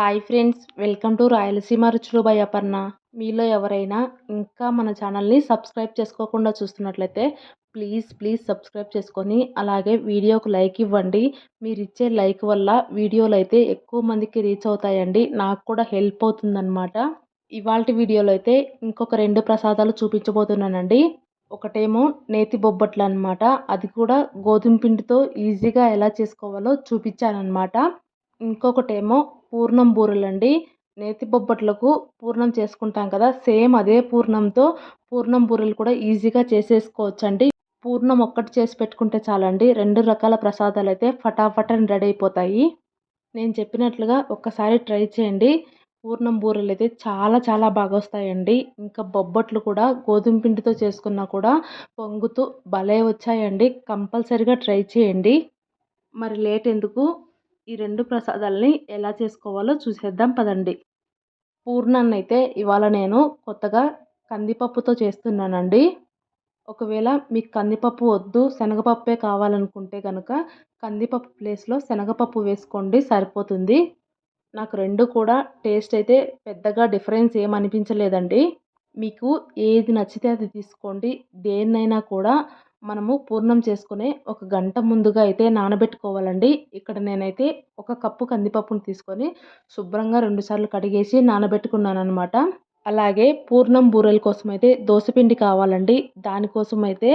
Hi friends welcome to Rayalaseema రుచులు by Aparna మీలో ఎవరైనా ఇంకా మన ఛానల్ని సబ్స్క్రైబ్ చేసుకోకుండా చూస్తున్నట్లయితే ప్లీజ్ ప్లీజ్ సబ్స్క్రైబ్ చేసుకొని అలాగే వీడియోకు లైక్ ఇవ్వండి. మీరు ఇచ్చే లైక్ వల్ల వీడియోలు అయితే ఎక్కువ మందికి రీచ్ అవుతాయండి. నాకు కూడా హెల్ప్ అవుతుందన్నమాట. ఇవాళ వీడియోలో అయితే ఇంకొక రెండు ప్రసాదాలు చూపించబోతున్నానండి. ఒకటేమో నేతి బొబ్బట్లు అనమాట అది కూడా గోధుమ పిండితో ఈజీగా ఎలా చేసుకోవాలో చూపించానమాట ఇంకొకటేమో పూర్ణం బూరెలండి. నేతి బొబ్బట్లకు పూర్ణం చేసుకుంటాం కదా సేమ్ అదే పూర్ణంతో పూర్ణం బూరెలు కూడా ఈజీగా చేసేసుకోవచ్చండి. పూర్ణం ఒక్కటి చేసి పెట్టుకుంటే చాలండి. రెండు రకాల ప్రసాదాలు అయితే ఫటాఫట్ అని రెడీ అయిపోతాయి. నేను చెప్పినట్లుగా ఒక్కసారి ట్రై చేయండి. పూర్ణం బూరెలు అయితే చాలా చాలా బాగా వస్తాయండి. ఇంకా బొబ్బట్లు కూడా గోధుమ పిండితో చేసుకున్నా కూడా పొంగుతూ భలే వచ్చాయండి. కంపల్సరిగా ట్రై చేయండి. మరి లేట్ ఎందుకు? ఈ రెండు ప్రసాదాలని ఎలా చేసుకోవాలో చూసేద్దాం పదండి. పూర్ణాన్ని అయితే ఇవాళ నేను కొత్తగా కందిపప్పుతో చేస్తున్నానండి. ఒకవేళ మీకు కందిపప్పు వద్దు శనగపప్పే కావాలనుకుంటే కనుక కందిపప్పు ప్లేస్లో శనగపప్పు వేసుకోండి సరిపోతుంది. నాకు రెండు కూడా టేస్ట్ అయితే పెద్దగా డిఫరెన్స్ ఏమనిపించలేదండి మీకు ఏది నచ్చితే అది తీసుకోండి. దేన్నైనా కూడా మనము పూర్ణం చేసుకునే ఒక గంట ముందుగా అయితే నానబెట్టుకోవాలండి. ఇక్కడ నేనైతే ఒక కప్పు కందిపప్పును తీసుకొని శుభ్రంగా రెండుసార్లు కడిగేసి నానబెట్టుకున్నాను అనమాట అలాగే పూర్ణం బూరెల కోసం అయితే దోసపిండి కావాలండి. దానికోసం అయితే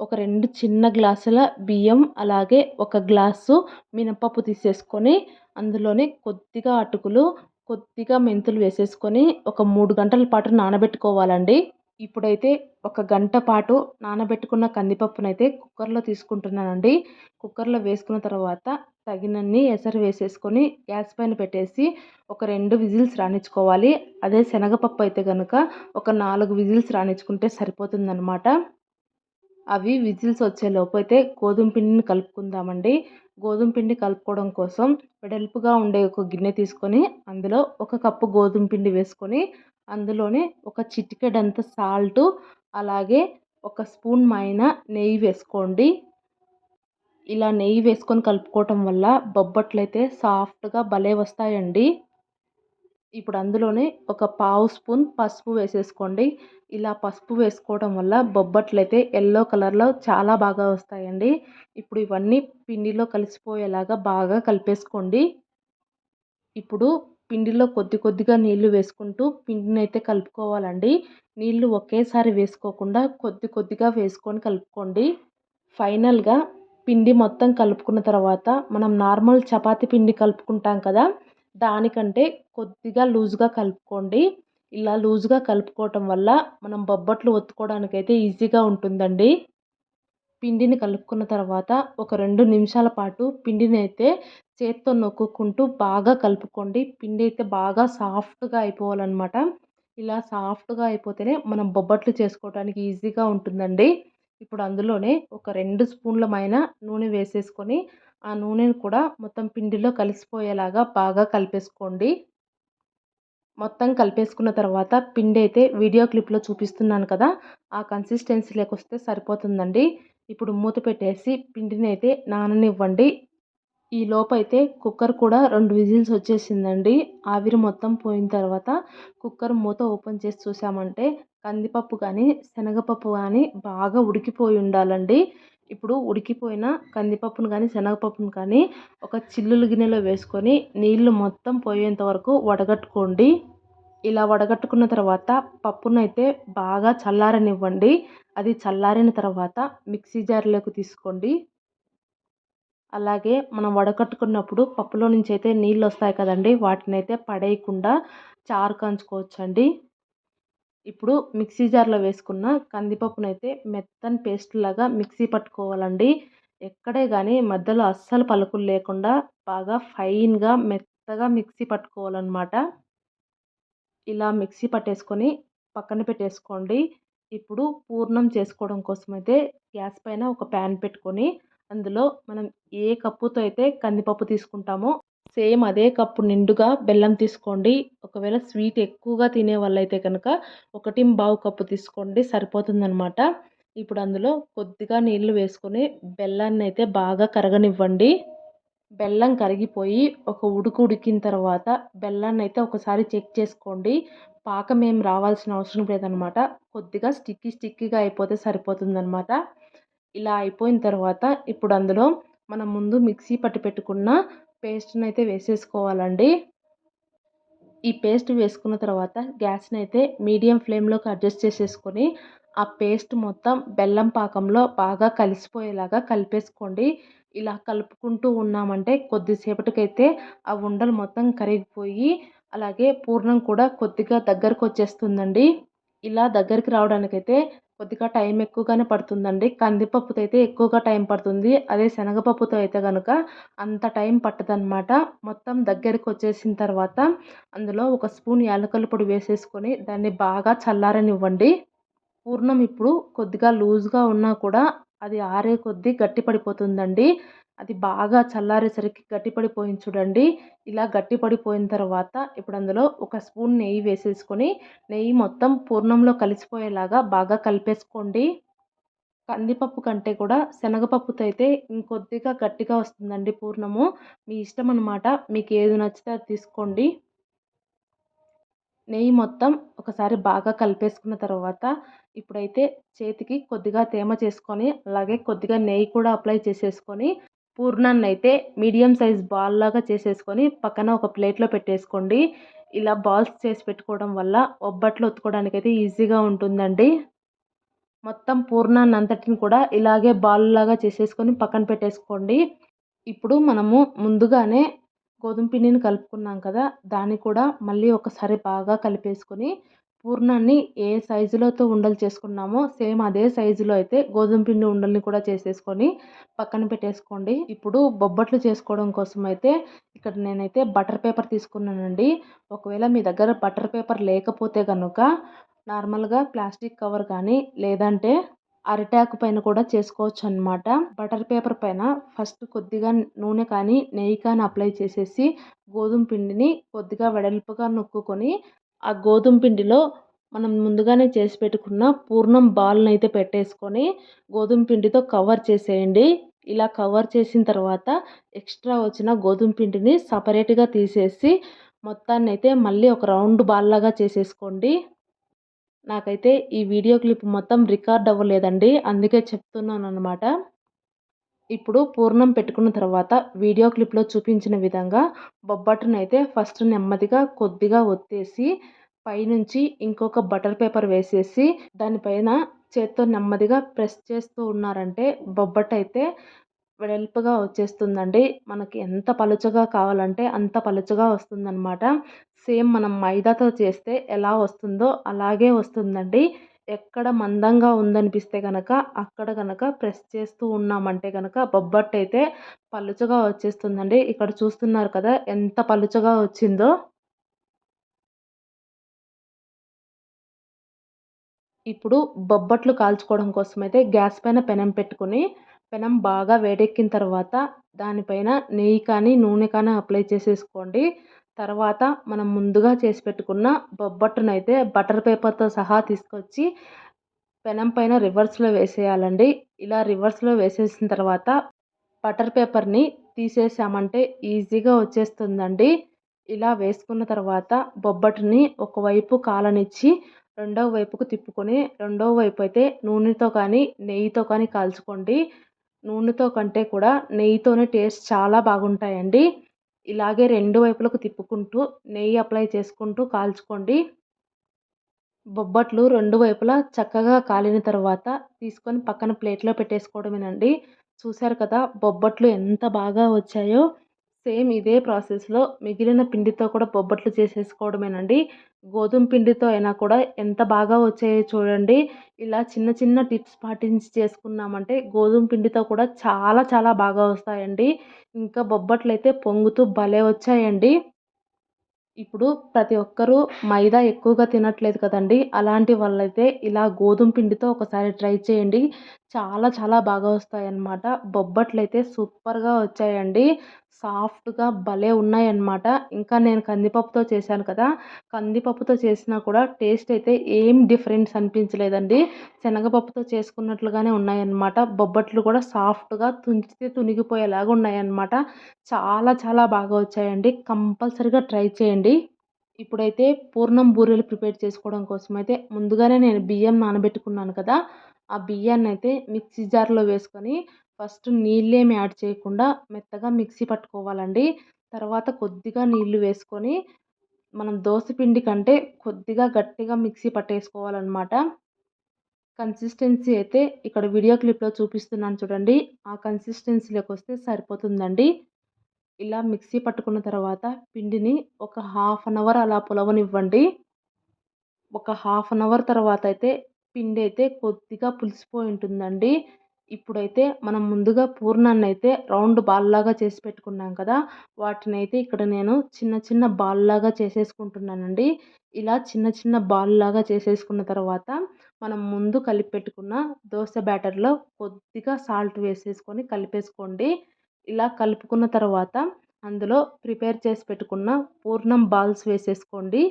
ఒక రెండు చిన్న గ్లాసుల బియ్యం అలాగే ఒక గ్లాసు మినపప్పు తీసేసుకొని అందులోనే కొద్దిగా అటుకులు కొద్దిగా మెంతులు వేసేసుకొని ఒక మూడు గంటల పాటు నానబెట్టుకోవాలండి. ఇప్పుడైతే ఒక గంట పాటు నానబెట్టుకున్న కందిపప్పునైతే కుక్కర్లో తీసుకుంటున్నానండి. కుక్కర్లో వేసుకున్న తర్వాత తగినన్ని ఎసరు వేసేసుకొని గ్యాస్ పైన పెట్టేసి ఒక రెండు విజిల్స్ రాణించుకోవాలి అదే శనగపప్పు అయితే కనుక ఒక నాలుగు విజిల్స్ రాణించుకుంటే సరిపోతుందన్నమాట. అవి విజిల్స్ వచ్చేలోపు అయితే గోధుమ పిండిని కలుపుకుందామండి. గోధుమ పిండి కలుపుకోవడం కోసం వెడల్పుగా ఉండే ఒక గిన్నె తీసుకొని అందులో ఒక కప్పు గోధుమ పిండి వేసుకొని అందులోనే ఒక చిటికెడంత సాల్ట్ అలాగే ఒక స్పూన్ పైన నెయ్యి వేసుకోండి. ఇలా నెయ్యి వేసుకొని కలుపుకోవటం వల్ల బొబ్బట్లు అయితే సాఫ్ట్గా భలే వస్తాయండి. ఇప్పుడు అందులోనే ఒక పావు స్పూన్ పసుపు వేసేసుకోండి. ఇలా పసుపు వేసుకోవడం వల్ల బొబ్బట్లు అయితే ఎల్లో కలర్లో చాలా బాగా వస్తాయండి. ఇప్పుడు ఇవన్నీ పిండిలో కలిసిపోయేలాగా బాగా కలిపేసుకోండి. ఇప్పుడు పిండిలో కొద్ది కొద్దిగా నీళ్ళు వేసుకుంటూ పిండిని అయితే కలుపుకోవాలండి. నీళ్ళు ఒకేసారి వేసుకోకుండా కొద్ది కొద్దిగా వేసుకొని కలుపుకోండి. ఫైనల్గా పిండి మొత్తం కలుపుకున్న తర్వాత మనం నార్మల్ చపాతీ పిండి కలుపుకుంటాం కదా దానికంటే కొద్దిగా లూజ్గా కలుపుకోండి. ఇలా లూజ్గా కలుపుకోవటం వల్ల మనం బొబ్బట్లు ఒత్తుకోవడానికి అయితే ఈజీగా ఉంటుందండి. పిండిని కలుపుకున్న తర్వాత ఒక రెండు నిమిషాల పాటు పిండిని అయితే చేత్తో నొక్కుకుంటూ బాగా కలుపుకోండి. పిండి అయితే బాగా సాఫ్ట్గా అయిపోవాలన్నమాట. ఇలా సాఫ్ట్గా అయిపోతేనే మనం బొబ్బట్లు చేసుకోవడానికి ఈజీగా ఉంటుందండి. ఇప్పుడు అందులోనే ఒక రెండు స్పూన్లమైన నూనె వేసేసుకొని ఆ నూనెను కూడా మొత్తం పిండిలో కలిసిపోయేలాగా బాగా కలిపేసుకోండి. మొత్తం కలిపేసుకున్న తర్వాత పిండి అయితే వీడియో క్లిప్లో చూపిస్తున్నాను కదా ఆ కన్సిస్టెన్సీ వస్తే సరిపోతుందండి. ఇప్పుడు మూత పెట్టేసి పిండిని అయితే నాననివ్వండి. ఈ లోపైతే కుక్కర్ కూడా రెండు విజిల్స్ వచ్చేసిందండి. ఆవిరి మొత్తం పోయిన తర్వాత కుక్కర్ మూత ఓపెన్ చేసి చూసామంటే కందిపప్పు కానీ శనగపప్పు కానీ బాగా ఉడికిపోయి ఉండాలండి. ఇప్పుడు ఉడికిపోయిన కందిపప్పును కానీ శనగపప్పును కానీ ఒక చిల్లులు గిన్నెలో వేసుకొని నీళ్ళు మొత్తం పోయేంత వరకు వడగట్టుకోండి. ఇలా వడగట్టుకున్న తర్వాత పప్పునైతే బాగా చల్లారనివ్వండి. అది చల్లారిన తర్వాత మిక్సీ జార్లోకి తీసుకోండి. అలాగే మనం వడకట్టుకున్నప్పుడు పప్పులో నుంచి అయితే నీళ్ళు వస్తాయి కదండి వాటిని అయితే పడేయకుండా చారు కంచుకోవచ్చండి. ఇప్పుడు మిక్సీ జార్లో వేసుకున్న కందిపప్పునైతే మెత్తని పేస్ట్ లాగా మిక్సీ పట్టుకోవాలండి. ఎక్కడే కానీ మధ్యలో అస్సలు పలుకులు లేకుండా బాగా ఫైన్గా మెత్తగా మిక్సీ పట్టుకోవాలన్నమాట. ఇలా మిక్సీ పట్టేసుకొని పక్కన పెట్టేసుకోండి. ఇప్పుడు పూర్ణం చేసుకోవడం కోసం అయితే గ్యాస్ పైన ఒక ప్యాన్ పెట్టుకొని అందులో మనం ఏ కప్పుతో అయితే కందిపప్పు తీసుకుంటామో సేమ్ అదే కప్పు నిండుగా బెల్లం తీసుకోండి. ఒకవేళ స్వీట్ ఎక్కువగా తినే వాళ్ళైతే కనుక ఒకటి బావు కప్పు తీసుకోండి సరిపోతుందనమాట ఇప్పుడు అందులో కొద్దిగా నీళ్ళు వేసుకొని బెల్లాన్ని అయితే బాగా కరగనివ్వండి. బెల్లం కరిగిపోయి ఒక ఉడుకు ఉడికిన తర్వాత బెల్లాన్ని అయితే ఒకసారి చెక్ చేసుకోండి. పాకం ఏం రావాల్సిన అవసరం లేదనమాట కొద్దిగా స్టిక్కీ స్టిక్కీగా అయిపోతే సరిపోతుందనమాట ఇలా అయిపోయిన తర్వాత ఇప్పుడు అందులో మనం ముందు మిక్సీ పట్టి పెట్టుకున్న పేస్ట్ని అయితే వేసేసుకోవాలండి. ఈ పేస్ట్ వేసుకున్న తర్వాత గ్యాస్ని అయితే మీడియం ఫ్లేమ్లోకి అడ్జస్ట్ చేసేసుకొని ఆ పేస్ట్ మొత్తం బెల్లం పాకంలో బాగా కలిసిపోయేలాగా కలిపేసుకోండి. ఇలా కలుపుకుంటూ ఉన్నామంటే కొద్దిసేపటికైతే ఆ ఉండలు మొత్తం కరిగిపోయి అలాగే పూర్ణం కూడా కొద్దిగా దగ్గరకు వచ్చేస్తుందండి ఇలా దగ్గరికి రావడానికైతే కొద్దిగా టైం ఎక్కువగానే పడుతుందండి. కందిపప్పుతో అయితే ఎక్కువగా టైం పడుతుంది. అదే శనగపప్పుతో అయితే కనుక అంత టైం పట్టదనమాట. మొత్తం దగ్గరికి వచ్చేసిన తర్వాత అందులో ఒక స్పూన్ యాలకల పొడి వేసేసుకొని దాన్ని బాగా చల్లారనివ్వండి. పూర్ణం ఇప్పుడు కొద్దిగా లూజ్గా ఉన్నా కూడా అది ఆరే కొద్దీ గట్టిపడిపోతుందండి అది బాగా చల్లారేసరికి గట్టిపడిపోయింది చూడండి. ఇలా గట్టిపడిపోయిన తర్వాత ఇప్పుడు అందులో ఒక స్పూన్ నెయ్యి వేసేసుకొని నెయ్యి మొత్తం పూర్ణంలో కలిసిపోయేలాగా బాగా కలిపేసుకోండి. కందిపప్పు కంటే కూడా శనగపప్పుతో అయితే ఇంకొద్దిగా గట్టిగా వస్తుందండి పూర్ణము. మీ ఇష్టం అనమాట మీకు ఏది నచ్చితే అది తీసుకోండి. నెయ్యి మొత్తం ఒకసారి బాగా కలిపేసుకున్న తర్వాత ఇప్పుడైతే చేతికి కొద్దిగా తేమ చేసుకొని అలాగే కొద్దిగా నెయ్యి కూడా అప్లై చేసేసుకొని పూర్ణాన్ని అయితే మీడియం సైజ్ బాల్ లాగా చేసేసుకొని పక్కన ఒక ప్లేట్లో పెట్టేసుకోండి. ఇలా బాల్స్ చేసి పెట్టుకోవడం వల్ల ఒబ్బట్లు ఒత్తుకోవడానికి అయితే ఈజీగా ఉంటుందండి. మొత్తం పూర్ణాన్ని అంతటిని కూడా ఇలాగే బాల్ లాగా చేసేసుకొని పక్కన పెట్టేసుకోండి. ఇప్పుడు మనము ముందుగానే గోధుమ పిండిని కలుపుకున్నాం కదా దాన్ని కూడా మళ్ళీ ఒకసారి బాగా కలిపేసుకొని పూర్ణాన్ని ఏ సైజులతో ఉండలు చేసుకున్నామో సేమ్ అదే సైజులో అయితే గోధుమ పిండి ఉండల్ని కూడా చేసేసుకొని పక్కన పెట్టేసుకోండి. ఇప్పుడు బొబ్బట్లు చేసుకోవడం కోసం అయితే ఇక్కడ నేనైతే బటర్ పేపర్ తీసుకున్నానండి. ఒకవేళ మీ దగ్గర బటర్ పేపర్ లేకపోతే కనుక నార్మల్గా ప్లాస్టిక్ కవర్ కానీ లేదంటే అరిటాకు పైన కూడా చేసుకోవచ్చు అనమాట బటర్ పేపర్ పైన ఫస్ట్ కొద్దిగా నూనె కానీ నెయ్యి కానీ అప్లై చేసేసి గోధుమ పిండిని కొద్దిగా వెడల్పుగా నొక్కుకొని ఆ గోధుమ పిండిలో మనం ముందుగానే చేసి పెట్టుకున్న పూర్ణం బాల్ని అయితే పెట్టేసుకొని గోధుమ పిండితో కవర్ చేసేయండి. ఇలా కవర్ చేసిన తర్వాత ఎక్స్ట్రా వచ్చిన గోధుమ పిండిని సపరేట్గా తీసేసి మొత్తాన్ని అయితే మళ్ళీ ఒక రౌండ్ బాల్ లాగా చేసేసుకోండి. నాకైతే ఈ వీడియో క్లిప్ మొత్తం రికార్డ్ అవ్వలేదండి. అందుకే చెప్తున్నాను అనమాట ఇప్పుడు పూర్ణం పెట్టుకున్న తర్వాత వీడియో క్లిప్లో చూపించిన విధంగా బొబ్బట్టును అయితే ఫస్ట్ నెమ్మదిగా కొద్దిగా ఒత్తేసి పైనుంచి ఇంకొక బటర్ పేపర్ వేసేసి దానిపైన చేత్తో నెమ్మదిగా ప్రెస్ చేస్తూ ఉన్నారంటే బొబ్బట్టు అయితే వెడల్పుగా వచ్చేస్తుందండి. మనకి ఎంత పలుచగా కావాలంటే అంత పలుచగా వస్తుందన్నమాట. సేమ్ మనం మైదాతో చేస్తే ఎలా వస్తుందో అలాగే వస్తుందండి. ఎక్కడ మందంగా ఉందనిపిస్తే కనుక అక్కడ కనుక ప్రెస్ చేస్తూ ఉన్నామంటే కనుక బొబ్బట్టు అయితే పలుచగా వచ్చేస్తుందండి. ఇక్కడ చూస్తున్నారు కదా ఎంత పలుచగా వచ్చిందో. ఇప్పుడు బొబ్బట్లు కాల్చుకోవడం కోసం అయితే గ్యాస్ పైన పెనం పెట్టుకుని పెనం బాగా వేడెక్కిన తర్వాత దానిపైన నెయ్యి కానీ నూనె కానీ అప్లై చేసేసుకోండి. తర్వాత మనం ముందుగా చేసి పెట్టుకున్న బొబ్బట్టును అయితే బటర్ పేపర్తో సహా తీసుకొచ్చి పెనం పైన రివర్స్లో వేసేయాలండి. ఇలా రివర్స్లో వేసేసిన తర్వాత బటర్ పేపర్ని తీసేసామంటే ఈజీగా వచ్చేస్తుందండి. ఇలా వేసుకున్న తర్వాత బొబ్బట్టుని ఒకవైపు కాలనిచ్చి రెండవ వైపుకు తిప్పుకొని రెండవ వైపు అయితే నూనెతో కానీ నెయ్యితో కానీ కాల్చుకోండి. నూనెతో కంటే కూడా నెయ్యితోనే టేస్ట్ చాలా బాగుంటాయండి. ఇలాగే రెండు వైపులకు తిప్పుకుంటూ నెయ్యి అప్లై చేసుకుంటూ కాల్చుకోండి. బొబ్బట్లు రెండు వైపులా చక్కగా కాలిన తర్వాత తీసుకొని పక్కన ప్లేట్లో పెట్టేసుకోవడమేనండి. చూశారు కదా బొబ్బట్లు ఎంత బాగా వచ్చాయో. సేమ్ ఇదే ప్రాసెస్లో మిగిలిన పిండితో కూడా బొబ్బట్లు చేసేసుకోవడమేనండి. గోధుమ పిండితో అయినా కూడా ఎంత బాగా వచ్చాయో చూడండి. ఇలా చిన్న చిన్న టిప్స్ పాటించి చేసుకున్నామంటే గోధుమ పిండితో కూడా చాలా చాలా బాగా వస్తాయండి. ఇంకా బొబ్బట్లు అయితే పొంగుతూ భలే వచ్చాయండి. ఇప్పుడు ప్రతి ఒక్కరూ మైదా ఎక్కువగా తినట్లేదు కదండి. అలాంటి వాళ్ళైతే ఇలా గోధుమ పిండితో ఒకసారి ట్రై చేయండి. చాలా చాలా బాగా వస్తాయన్నమాట. బొబ్బట్లు అయితే సూపర్గా వచ్చాయండి. సాఫ్ట్గా భలే ఉన్నాయన్నమాట. ఇంకా నేను కందిపప్పుతో చేశాను కదా! కందిపప్పుతో చేసినా కూడా టేస్ట్ అయితే ఏం డిఫరెన్స్ అనిపించలేదండి. శనగపప్పుతో చేసుకున్నట్లుగానే ఉన్నాయన్నమాట. బొబ్బట్లు కూడా సాఫ్ట్గా తుంచితే తునిగిపోయేలాగా ఉన్నాయన్నమాట. చాలా చాలా బాగా వచ్చాయండి. కంపల్సరీగా ట్రై చేయండి. ఇప్పుడైతే పూర్ణం బూరెలు ప్రిపేర్ చేసుకోవడం కోసం అయితే ముందుగానే నేను బియ్యం నానబెట్టుకున్నాను కదా! ఆ బియ్యాన్ని అయితే మిక్సీ జార్లో వేసుకొని ఫస్ట్ నీళ్ళేమి యాడ్ చేయకుండా మెత్తగా మిక్సీ పట్టుకోవాలండి. తర్వాత కొద్దిగా నీళ్ళు వేసుకొని మనం దోశపిండి కంటే కొద్దిగా గట్టిగా మిక్సీ పట్టేసుకోవాలన్నమాట. కన్సిస్టెన్సీ అయితే ఇక్కడ వీడియో క్లిప్లో చూపిస్తున్నాను చూడండి. ఆ కన్సిస్టెన్సీలోకి వస్తే సరిపోతుందండి. ఇలా మిక్సీ పట్టుకున్న తర్వాత పిండిని ఒక హాఫ్ అన్ అవర్ అలా పులవనివ్వండి. ఒక హాఫ్ అన్ అవర్ తర్వాత అయితే పిండి అయితే కొద్దిగా పులిసిపోయి ఉంటుందండి. ఇప్పుడైతే మనం ముందుగా పూర్ణాన్ని అయితే రౌండ్ బాల్ లాగా చేసి పెట్టుకున్నాం కదా. వాటిని అయితే ఇక్కడ నేను చిన్న చిన్న బాల్ లాగా చేసేసుకుంటున్నానండి. ఇలా చిన్న చిన్న బాల్ లాగా చేసేసుకున్న తర్వాత మనం ముందు కలిపి పెట్టుకున్న దోశ బ్యాటర్లో కొద్దిగా సాల్ట్ వేసేసుకొని కలిపేసుకోండి. ఇలా కలుపుకున్న తర్వాత అందులో ప్రిపేర్ చేసి పెట్టుకున్న పూర్ణం బాల్స్ వేసేసుకోండి.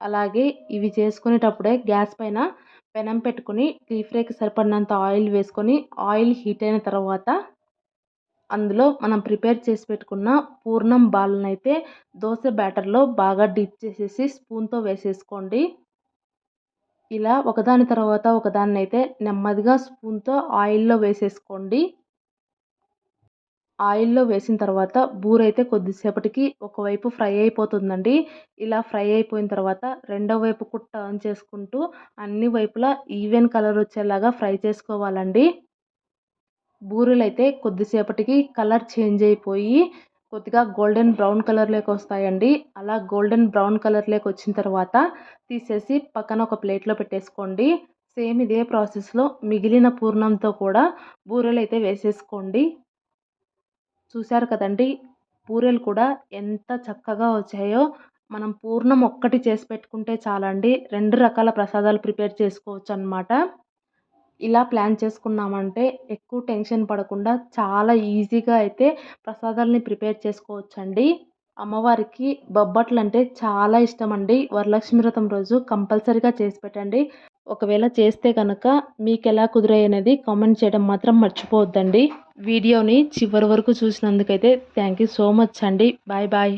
అలాగే ఇవి చేసుకునేటప్పుడే గ్యాస్ పైన పెనం పెట్టుకుని డీప్ ఫ్రైకి సరిపడినంత ఆయిల్ వేసుకొని ఆయిల్ హీట్ అయిన తర్వాత అందులో మనం ప్రిపేర్ చేసి పెట్టుకున్న పూర్ణం బాల్నైతే అయితే దోశ బ్యాటర్లో బాగా డిప్ చేసేసి స్పూన్తో వేసేసుకోండి. ఇలా ఒకదాని తర్వాత ఒకదాన్ని అయితే నెమ్మదిగా స్పూన్తో ఆయిల్లో వేసేసుకోండి. ఆయిల్లో వేసిన తర్వాత బూరైతే కొద్దిసేపటికి ఒకవైపు ఫ్రై అయిపోతుందండి. ఇలా ఫ్రై అయిపోయిన తర్వాత రెండో వైపు కూడా టర్న్ చేసుకుంటూ అన్ని వైపులా ఈవెన్ కలర్ వచ్చేలాగా ఫ్రై చేసుకోవాలండి. బూరెలు అయితే కొద్దిసేపటికి కలర్ చేంజ్ అయిపోయి కొద్దిగా గోల్డెన్ బ్రౌన్ కలర్లోకి వస్తాయండి. అలా గోల్డెన్ బ్రౌన్ కలర్లోకి వచ్చిన తర్వాత తీసేసి పక్కన ఒక ప్లేట్లో పెట్టేసుకోండి. సేమ్ ఇదే ప్రాసెస్లో మిగిలిన పూర్ణంతో కూడా బూరెలు అయితే వేసేసుకోండి. చూశారు కదండి? పూరీలు కూడా ఎంత చక్కగా వచ్చాయో. మనం పూర్ణం ఒక్కటి చేసి పెట్టుకుంటే చాలండి. రెండు రకాల ప్రసాదాలు ప్రిపేర్ చేసుకోవచ్చు అనమాట ఇలా ప్లాన్ చేసుకున్నామంటే ఎక్కువ టెన్షన్ పడకుండా చాలా ఈజీగా అయితే ప్రసాదాలని ప్రిపేర్ చేసుకోవచ్చండి. అమ్మవారికి బొబ్బట్లు అంటే చాలా ఇష్టం అండి వరలక్ష్మి వ్రతం రోజు కంపల్సరీగా చేసి పెట్టండి. ఒకవేళ చేస్తే కనుక మీకు ఎలా కుదిరాయనేది కామెంట్ చేయడం మాత్రం మర్చిపోవద్దండి. వీడియోని చివరి వరకు చూసినందుకైతే థ్యాంక్ యూ సో మచ్ అండి. Bye bye.